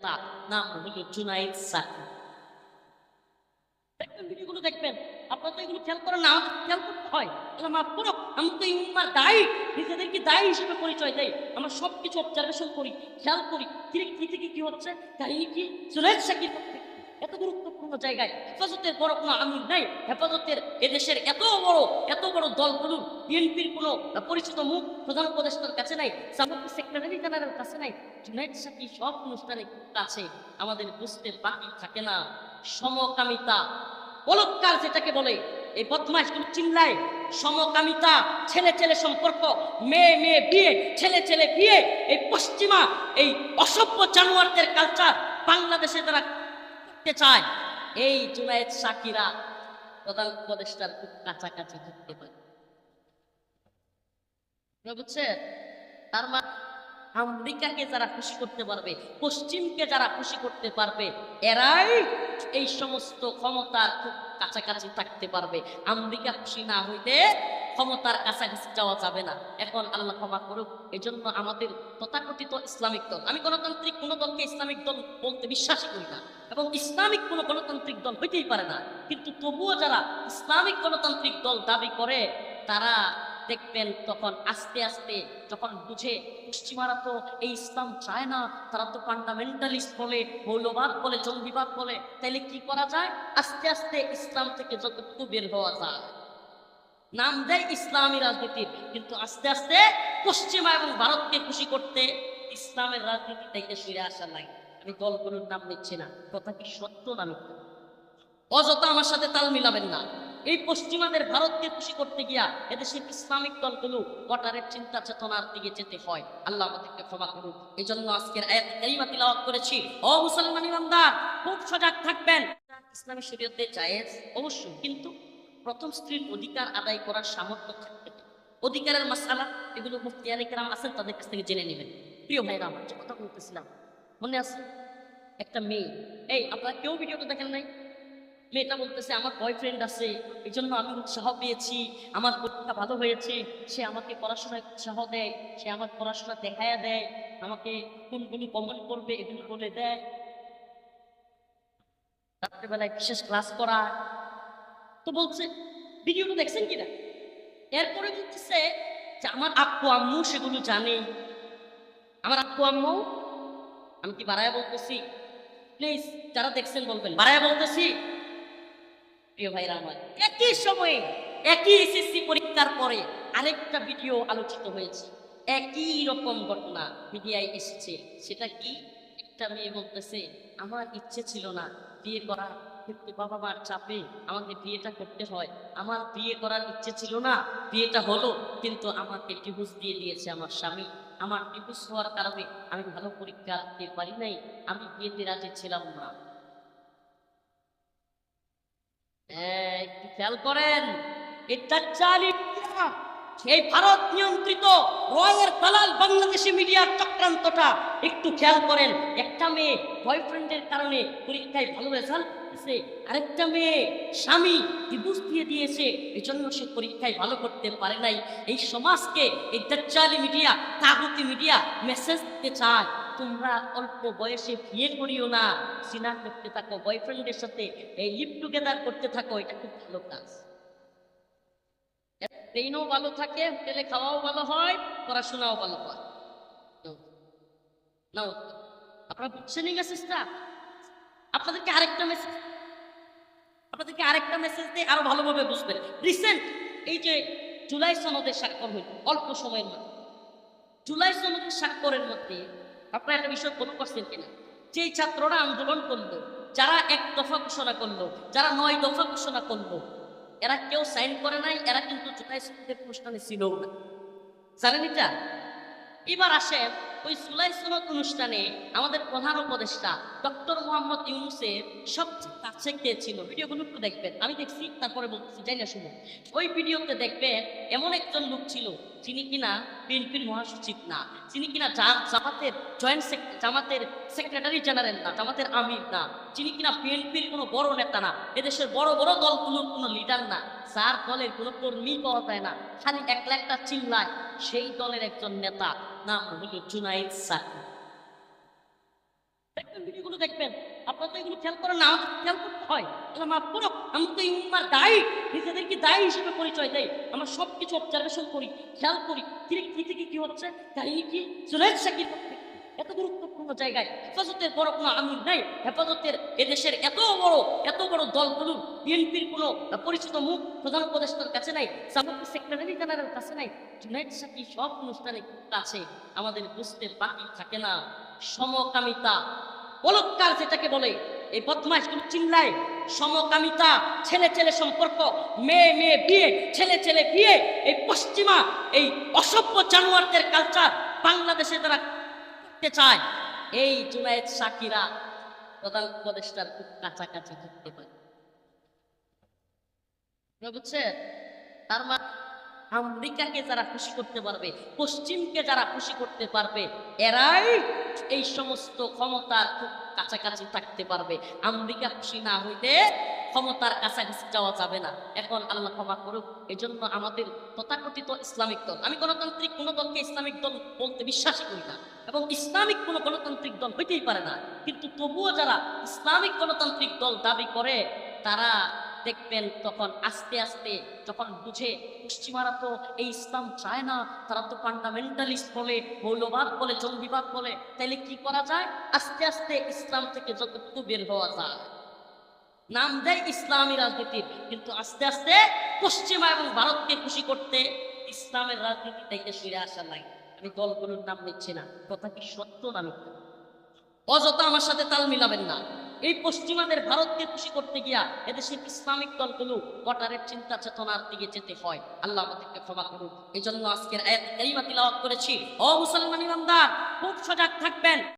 তার নাম হলো জুনাইদ সাকি দেখবেন ভিডিওগুলো দেখবেন, আপনার তো এগুলো খেয়াল করেন না খেয়াল করতে হয়। তাহলে মাফ করো আমি তো এই উম্মার দায়ী, নিজেদেরকে দায়ী হিসেবে পরিচয় দেয় আমরা সব কিছু অবজারভেশন করি, খেয়াল করি। কি থেকে কি হচ্ছে? তাই কি? জুনাইদ সাকির এত গুরুত্বপূর্ণ জায়গায় হেফাজতের বড় কোনো আমির নাই। হেফাজতের এদেশের এত বড় এত বড় দলগুলো বিএনপির কোনো পরিচিত মুখ, প্রধান উপদেষ্টার কাছে নাই সামগ্রিক সেক্রেটারি জেনারেল কাছে নাই। জুনাইদ সাকি সব অনুষ্ঠানে কাছে আমাদের বুঝতে বাকি থাকে না। সমকামিতা, বলৎকার যেটাকে বলে, এই বদমাশগুলো চিল্লায়। সমকামিতা, ছেলে ছেলে সম্পর্ক, মেয়ে মেয়ে বিয়ে, ছেলে ছেলে বিয়ে, এই পশ্চিমা, এই অসভ্য জানোয়ারদের কালচার বাংলাদেশে তারা করতে চায়, এই জুনায়েদ সাকিরা প্রধান উপদেষ্টার খুব কাছাকাছি থাকতে পারে। বুঝছে তার মানে আমেরিকাকে যারা খুশি করতে পারবে, পশ্চিমকে যারা খুশি করতে পারবে, এরাই এই সমস্ত ক্ষমতার খুব কাছাকাছি থাকতে পারবে। আমেরিকা খুশি না হইতে ক্ষমতার কাছাকাছি যাওয়া যাবে না। এখন আল্লাহ ক্ষমা করুক এই জন্য আমাদের তথাকথিত ইসলামিক দল। আমি গণতান্ত্রিক কোনো দলকে ইসলামিক দল বলতে বিশ্বাসই করি না, এবং ইসলামিক কোনো গণতান্ত্রিক দল হইতেই পারে না। কিন্তু তবুও যারা ইসলামিক গণতান্ত্রিক দল দাবি করে, তারা দেখবেন তখন আস্তে আস্তে যখন বুঝে, পশ্চিমারা তো এই ইসলাম চায় না, তারা তো ফান্ডামেন্টালিস্ট বলে, মৌলবাদ বলে, জঙ্গিবাদ বলে। তাইলে কি করা যায়? আস্তে আস্তে ইসলাম থেকে যতটুকু বের হওয়া যায়। নাম দেয় ইসলামী রাজনীতির। কিন্তু আস্তে আস্তে পশ্চিমা এবং ভারতকে খুশি করতে ইসলামের রাজনীতি থেকে ফিরে আসা লাগে আমি দলগুলোর নাম নিচ্ছি না, কথা কি সত্য না অযথা আমার সাথে তাল মিলাবেন না। এই পশ্চিমাদের ভারতকে খুশি করতে গিয়া এদেশের ইসলামিক দলগুলো ওয়াটারের চিন্তা চেতনার দিকে যেতে হয়। আল্লাহ আমাদেরকে ক্ষমা করুন এই জন্য আজকের আয়াত কারিমা তিলাওয়াত করেছি। ও মুসলমান ইমানদার, খুব সজাগ থাকবেন। ইসলামী শরীয়তে জায়েজ অবশ্যই, কিন্তু প্রথম স্ত্রীর অধিকার আদায় করার সামর্থ্য থাকতে অধিকারের মাসালা এগুলো মুফতি কেরাম আছেন, তাদের কাছ থেকে জেনে নেবেন। প্রিয় ভাইরা, আমার যে কথা বলতেছিলাম, মনে আছে? একটা মেয়ে। এই, আপনারা কেউ ভিডিওটা দেখেন নাই? মেয়েটা বলতেছে, আমার বয়ফ্রেন্ড আছে এই জন্য আমি উৎসাহ পেয়েছি, আমার পরীক্ষা ভালো হয়েছে, সে আমাকে পড়াশোনায় উৎসাহ দেয়, সে আমার পড়াশোনা দেখায়া দেয়, আমাকে কোনগুলো কমন করবে, এগুলো বলে দেয়। রাত্রেবেলায় বিশেষ ক্লাস করা তো বলছে, ভিডিওটা দেখছেন কিনা? এরপরে বলতেছে যে, আমার আব্বু আম্মু সেগুলো জানে। আমার আব্বু আম্মু? আমি কি বাড়ায় বলতেছি? প্লিজ, যারা দেখছেন বলবেন। বাড়ায় বলতেছি, প্রিয় ভাইরা আমার, একই সময়ে একই এসএসসি পরীক্ষার পরে আরেকটা ভিডিও আলোচিত হয়েছে। একই রকম ঘটনা মিডিয়ায় এসেছে। সেটা কি? একটা মেয়ে বলতেছে, আমার ইচ্ছে ছিল না বিয়ে করা কিন্তু বাবা মার চাপে আমাকে বিয়েটা করতে হয়। আমার বিয়ে করার ইচ্ছে ছিল না, বিয়েটা হলো, কিন্তু আমাকে ডিভোর্স দিয়ে দিয়েছে আমার স্বামী। আমার ডিভোর্স হওয়ার কারণে আমি ভালো পরীক্ষা দিতে পারি নাই, আমি বিয়েতে রাজি ছিলাম না। খেয়াল করেন, এটা চালি এই ভারত নিয়ন্ত্রিত রয়ের দালাল বাংলাদেশি মিডিয়ার চক্রান্তটা একটু খেয়াল করেন। একটা মেয়ে বয়ফ্রেন্ডের কারণে পরীক্ষায় ভালো রেজাল্ট আরেকটা মেয়ে স্বামী ডিভোর্স দিয়ে দিয়েছে এই জন্য সে পরীক্ষায় ভালো করতে পারে নাই। এই সমাজকে এই দাজ্জালি মিডিয়া কাগতি মিডিয়া মেসেজ দিতে চায়। তোমরা অল্প বয়সে বিয়ে করিও না সিনা করতে থাকো বয়ফ্রেন্ডের সাথে এই লিভ টুগেদার করতে থাকো, এটা খুব ভালো কাজ। ট্রেনও ভালো থাকে, হোটেলে খাওয়াও ভালো হয়, পড়াশোনাও ভালো হয়। না আপনারা বুঝছেনই মেসেজটা আপনাদেরকে আরেকটা মেসেজ আপনাদেরকে আরেকটা মেসেজ দিয়ে আরও ভালোভাবে বুঝবেন। রিসেন্ট এই যে জুলাই সনদের স্বাক্ষর হইল, অল্প সময়ের মধ্যে। জুলাই সনদের স্বাক্ষরের মধ্যে আপনারা একটা বিষয় ফলো করছেন কিনা? যে ছাত্ররা আন্দোলন করল, যারা এক দফা ঘোষণা করল, যারা নয় দফা ঘোষণা করল এরা কেউ সাইন করে নাই, এরা কিন্তু জুলাই সনদের অনুষ্ঠানে ছিল না জানেন এটা? এবার আসেন ওই জুলাই সনদ অনুষ্ঠানে আমাদের প্রধান উপদেষ্টা ডক্টর মোহাম্মদ ইউনুসের সবচেয়ে কাছে কে ছিল? ভিডিওগুলো একটু দেখবেন। আমি দেখছি, তারপরে বলছি যাই না শুনুন। ওই ভিডিওতে দেখবেন এমন একজন লোক ছিল যিনি কিনা বিএনপির মহাসচিব না, যিনি কিনা জামাতের জয়েন্ট জামাতের সেক্রেটারি জেনারেল না, জামাতের আমির না, যিনি কিনা বিএনপির কোনো বড় নেতা না, এদেশের বড় বড় দলগুলোর কোনো লিডার না, যার দলের কোনো কর্মী পাওয়া যায় না, খালি একলা একটা চিল্লায় সেই দলের একজন নেতা। নাম জুনাইদ সাকি দেখবেন, ভিডিওগুলো দেখবেন, আপনারা তো এগুলো খেয়াল করেন না আমাদের খেয়াল করতে হয়। আল্লাহ মাফ করো, আমি তো ইমার দায়ী, নিজেদেরকে দায়ী হিসেবে পরিচয় দেয় আমরা সব কিছু অবজারভেশন করি, খেয়াল করি। কি হচ্ছে? কাহিনী কি সুরেশ শাকির এত গুরুত্বপূর্ণ জায়গায়। হেফাজতের বড় কোনো আমির নাই। হেফাজতের এদেশের এত বড় এত বড় দলগুলো, বিএনপির কোনো পরিচিত মুখ প্রধান উপদেষ্টার কাছে নাই সামগ্রিক সেক্রেটারি জেনারেল কাছে নাই। জুনাইদ সাকি সব অনুষ্ঠানের কাছে আমাদের বুঝতে বাকি থাকে না। সমকামিতা, বলৎকার যেটাকে বলে, এই বদমাইশগুলো চিল্লায়। সমকামিতা, ছেলে ছেলে সম্পর্ক, মেয়ে মেয়ে বিয়ে, ছেলে ছেলে বিয়ে, এই পশ্চিমা, এই অসভ্য জানোয়ারদের কালচার বাংলাদেশে তারা করতে চায় এই জুনায়েদ সাকিরা প্রধান উপদেষ্টার খুব কাছাকাছি থাকতে পারে। বুঝছেন? তার মানে আমেরিকাকে যারা খুশি করতে পারবে, পশ্চিমকে যারা খুশি করতে পারবে, এরাই এই সমস্ত ক্ষমতার খুব কাছাকাছি থাকতে পারবে। আমেরিকা খুশি না হইতে ক্ষমতার কাছাকাছি যাওয়া যাবে না। এখন আল্লাহ ক্ষমা করুক এই জন্য আমাদের তথাকথিত ইসলামিক দল, আমি গণতান্ত্রিক কোনো দলকে ইসলামিক দল বলতে বিশ্বাসই করি না, এবং ইসলামিক কোনো গণতান্ত্রিক দল হইতেই পারে না। কিন্তু তবুও যারা ইসলামিক গণতান্ত্রিক দল দাবি করে, তারা দেখবেন তখন আস্তে আস্তে যখন বুঝে, পশ্চিমারা তো এই ইসলাম চায় না, তারা তো ফান্ডামেন্টালিস্ট বলে, মৌলবাদ বলে, জঙ্গিবাদ বলে। তাইলে কি করা যায়? আস্তে আস্তে ইসলাম থেকে যতটুকু বের হওয়া যায়। নাম দেয় ইসলামী রাজনীতির, কিন্তু আস্তে আস্তে পশ্চিমা এবং ভারতকে খুশি করতে ইসলামের রাজনীতি থেকে ফিরে আসা লাগে আমি দলগুলোর নাম নিচ্ছি না। কথা কি সত্য না মিথ্যা? অযথা আমার সাথে তাল মিলাবেন না। এই পশ্চিমাদের ভারতকে খুশি করতে গিয়া এদেশের ইসলামিক দলগুলো কটারের চিন্তা চেতনার দিকে যেতে হয়। আল্লাহ আমাদেরকে ক্ষমা করুন এই জন্য আজকের আয়াত কারিমা করেছি। অ মুসলমান ইমানদার, খুব সজাগ থাকবেন।